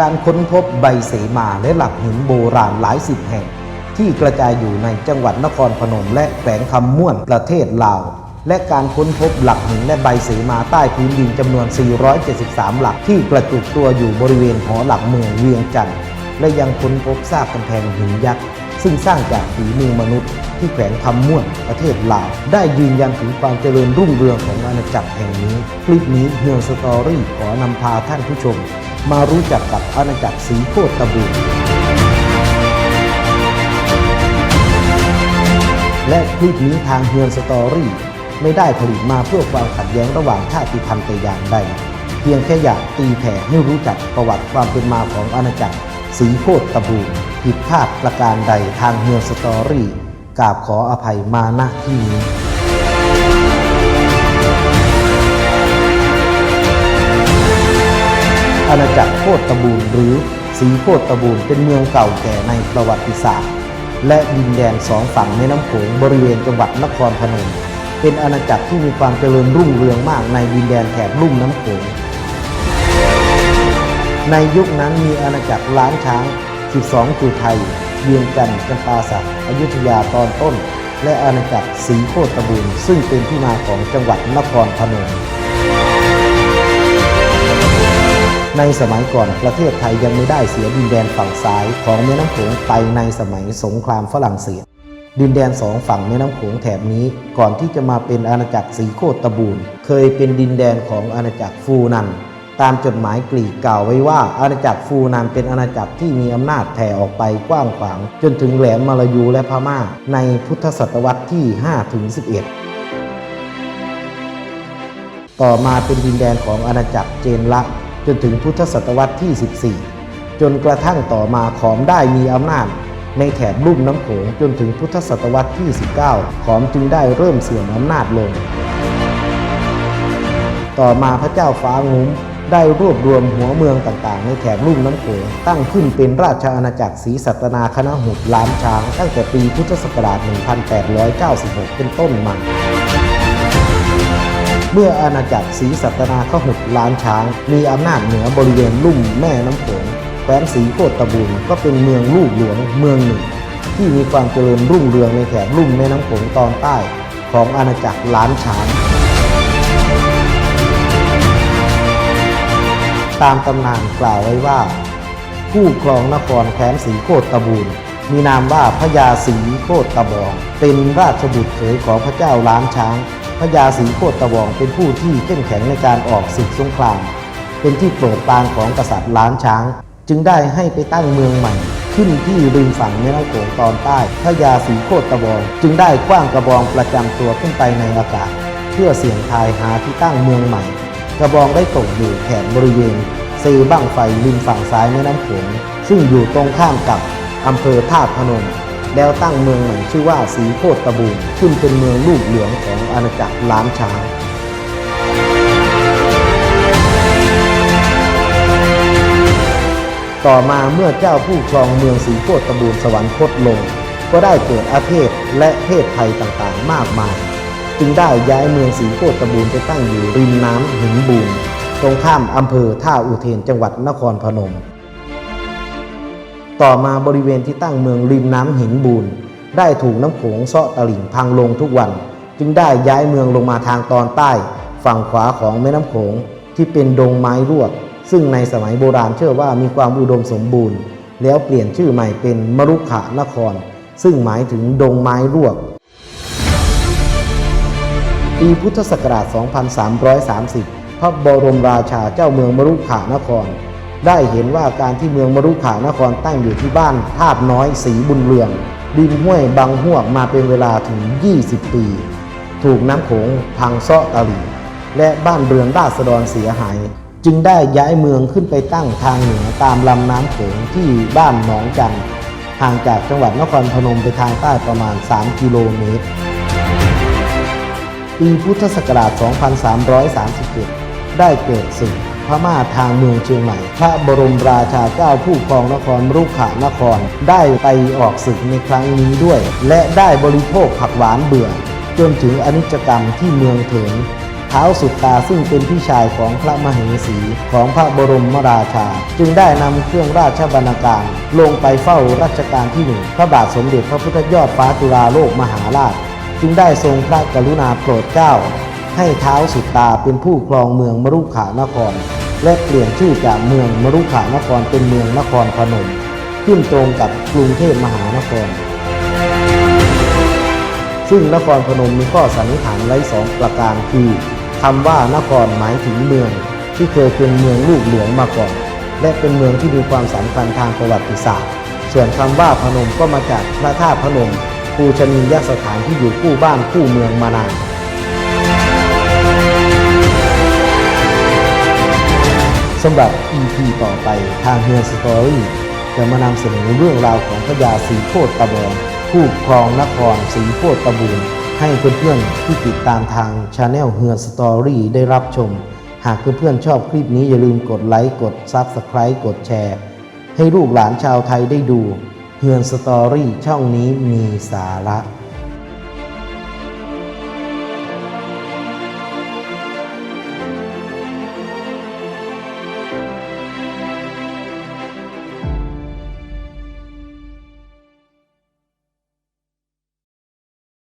การค้นพบใบเสมาและหลักหินโบราณหลายสิบแห่ง ที่กระจายอยู่ในจังหวัดนครพนมและแขวงคำม่วนประเทศลาว และการค้นพบหลักหินและใบเสมาใต้พื้นดินจำนวน 473 หลักที่กระจุกตัวอยู่บริเวณหอหลักเมืองเวียงจันทร์และยังค้นพบซากกำแพงหินยักษ์ซึ่งสร้างจากฝีมือมนุษย์ ที่แขวงคำม่วนประเทศลาว ได้ยืนยันถึงความเจริญรุ่งเรืองของอาณาจักรแห่งนี้ คลิปนี้เฮืองสตอรี่ขอนำพาท่านผู้ชม มารู้จักกับอาณาจักรสีโคตรตะบูนและคลิปนี้ทางเฮือนสตอรี่ไม่ได้ผลิตมาเพื่อความขัดแย้งระหว่างชาติพันธุ์แต่อย่างใด เพียงแค่อยากตีแผ่ให้รู้จักประวัติความเป็นมาของอาณาจักรสีโคตตะบูนผิดพลาดประการใดทางเฮือนสตอรี่กราบขออภัยมาณที่นี้ อาณาจักรโคตตบูนหรือสีโคตตบูนเป็นเมืองเก่าแก่ในประวัติศาสตร์ และดินแดนสองฝั่งแม่น้ำโขงบริเวณจังหวัดนครพนมเป็นอาณาจักรที่มีความเจริญรุ่งเรืองมากในดินแดนแถบลุ่มน้ำโขงในยุคนั้นมีอาณาจักรล้านช้าง 12 จุไทยเวียงจันทร์จำปาสักอยุธยาตอนต้น และอาณาจักรสีโคตตบูนซึ่งเป็นที่มาของจังหวัดนครพนม ในสมัยก่อนประเทศไทยยังไม่ได้เสียดินแดนฝั่งซ้ายของแม่น้ำโขงไปในสมัยสงครามฝรั่งเศส ดินแดนสองฝั่งแม่น้ำโขงแถบนี้ ก่อนที่จะมาเป็นอาณาจักรสีโคตตะบูนเคยเป็นดินแดนของอาณาจักรฟูนันตามจดหมายกรีกกล่าวไว้ว่าอาณาจักรฟูนันเป็นอาณาจักรที่มีอำนาจแผ่ออกไปกว้างขวาง จนถึงแหลมมาลายูและพม่า ในพุทธศตวรรษที่ 5 ถึง 11 ต่อมาเป็นดินแดนของอาณาจักรเจนละ จนถึงพุทธศตวรรษที่ 14 จนกระทั่งต่อมาขอมได้มีอำนาจ ในแถบลุ่มน้ำโขงจนถึงพุทธศตวรรษที่ 19 ขอมจึงได้เริ่มเสื่อมอำนาจลง ต่อมาพระเจ้าฟ้างุ้มได้รวบรวมหัวเมืองต่างๆ ในแถบลุ่มน้ำโขงตั้งขึ้นเป็นราชอาณาจักรศรีสัตนาคณะหุดล้านช้าง ตั้งแต่ปีพุทธศักราช 1896 เป็นต้นมา เมื่ออาณาจักรศรีสัตนาขหุดล้านช้าง มีอำนาจเหนือบริเวณลุ่มแม่น้ำโขงแคว้นศรีโคตรบูนก็เป็นเมืองลูกหลวงเมืองหนึ่ง ที่มีความเจริญรุ่งเรืองในแถบลุ่มแม่น้ำโขงตอนใต้ของอาณาจักรล้านช้าง ตามตำนานกล่าวไว้ว่า ผู้ครองนครแคว้นศรีโคตรบูนมีนามว่าพญาศรีโคตรบอง เป็นราชบุตรเขยของพระเจ้าล้านช้าง พญาศรีโคตรตะบองเป็นผู้ที่เข้มแข็งในการออกศึกสงคราม เป็นที่โปรดปรานของกษัตริย์ล้านช้าง จึงได้ให้ไปตั้งเมืองใหม่ ขึ้นที่ริมฝั่งแม่น้ำโขงตอนใต้พญาศรีโคตรตะบอง จึงได้กว้างกระบองประจำตัวขึ้นไปในอากาศ เพื่อเสี่ยงทายหาที่ตั้งเมืองใหม่ กระบองได้ตกอยู่แถบบริเวณเซบ้างไฟริมฝั่งซ้ายแม่น้ำโขงซึ่งอยู่ตรงข้ามกับอำเภอท่าตุพนม แล้วตั้งเมืองใหม่ชื่อว่าสีโคตรตะบูนขึ้นเป็นเมืองลูกเหลืองของอาณาจักรล้านช้างต่อมาเมื่อเจ้าผู้ครองเมืองสีโคตรตะบูนสวรรคตลง ก็ได้เกิดอาเพศและเพศภัยต่างๆมากมาย จึงได้ย้ายเมืองสีโคตรตะบูนไปตั้งอยู่ริมน้ำหินบูนตรงข้ามอำเภอท่าอุเทนจังหวัดนครพนม ต่อมาบริเวณที่ตั้งเมืองริมน้ำหินบูนได้ถูกน้ำโขงเซาะตลิ่งพังลงทุกวัน จึงได้ย้ายเมืองลงมาทางตอนใต้ ฝั่งขวาของแม่น้ำโขงที่เป็นดงไม้รวก ซึ่งในสมัยโบราณเชื่อว่ามีความอุดมสมบูรณ์ แล้วเปลี่ยนชื่อใหม่เป็นมรุขานคร ซึ่งหมายถึงดงไม้รวกปีพุทธศักราช 2330 พระบรมราชาเจ้าเมืองมรุขานคร ได้เห็นว่าการที่เมืองมรุขานครตั้งอยู่ที่บ้านทาบน้อยสีบุญเรืองริมห้วยบางหวกมาเป็นเวลาถึง 20 ปี ถูกน้ำโขงพังเซาะตะลิ่งและบ้านเรือนราษฎรเสียหาย จึงได้ย้ายเมืองขึ้นไปตั้งทางเหนือตามลำน้ำโขงที่บ้านหนองจันห่างจากจังหวัดนครพนมไปทางใต้ประมาณ 3 กิโลเมตร ปีพุทธศักราช 2337ได้เกิดศึก พม่าทางเมืองเชียงใหม่ พระบรมราชาเจ้าผู้ครองนครรุขานคร ได้ไปออกศึกในครั้งนี้ด้วย และได้บริโภคผักหวานเบื่อ จนถึงอนิจกรรมที่เมืองเถิงเท้าวสุดตาซึ่งเป็นพี่ชายของพระมเหสีของพระบรมราชา จึงได้นำเครื่องราชบรรณาการ ลงไปเฝ้ารัชกาลที่หนึ่งพระบาทสมเด็จพระพุทธยอดฟ้าจุฬาโลกมหาราช จึงได้ทรงพระกรุณาโปรดเกล้า ให้เท้าสุดตาเป็นผู้ครองเมืองมรุขานคร และเปลี่ยนชื่อจากเมืองมรุขานครเป็นเมืองนครพนม ขึ้นตรงกับกรุงเทพมหานคร ซึ่งนครพนมมีข้อสันนิษฐานไว้สองประการคือคำว่านครหมายถึงเมือง ที่เคยเป็นเมืองลูกหลวงมาก่อน และเป็นเมืองที่มีความสำคัญทางประวัติศาสตร์ ส่วนคำว่าพนมก็มาจากพระธาตุพนมปูชนียสถานที่อยู่คู่บ้านคู่เมืองมานาน สำหรับ EP ต่อไปทางเฮือนสตอรี่จะมานำเสนอเรื่องราวของพญาสีโคตรตะบองผู้ครองนครสีโคตรตะบูนให้เพื่อนๆที่ติดตามทางช anel เฮือนสตอรี่ได้รับชม หากเพื่อนๆชอบคลิปนี้อย่าลืมกดไลค์กด Subscribe กดแชร์ ให้ลูกหลานชาวไทยได้ดูเฮือนสตอรี่ช่องนี้มีสาระ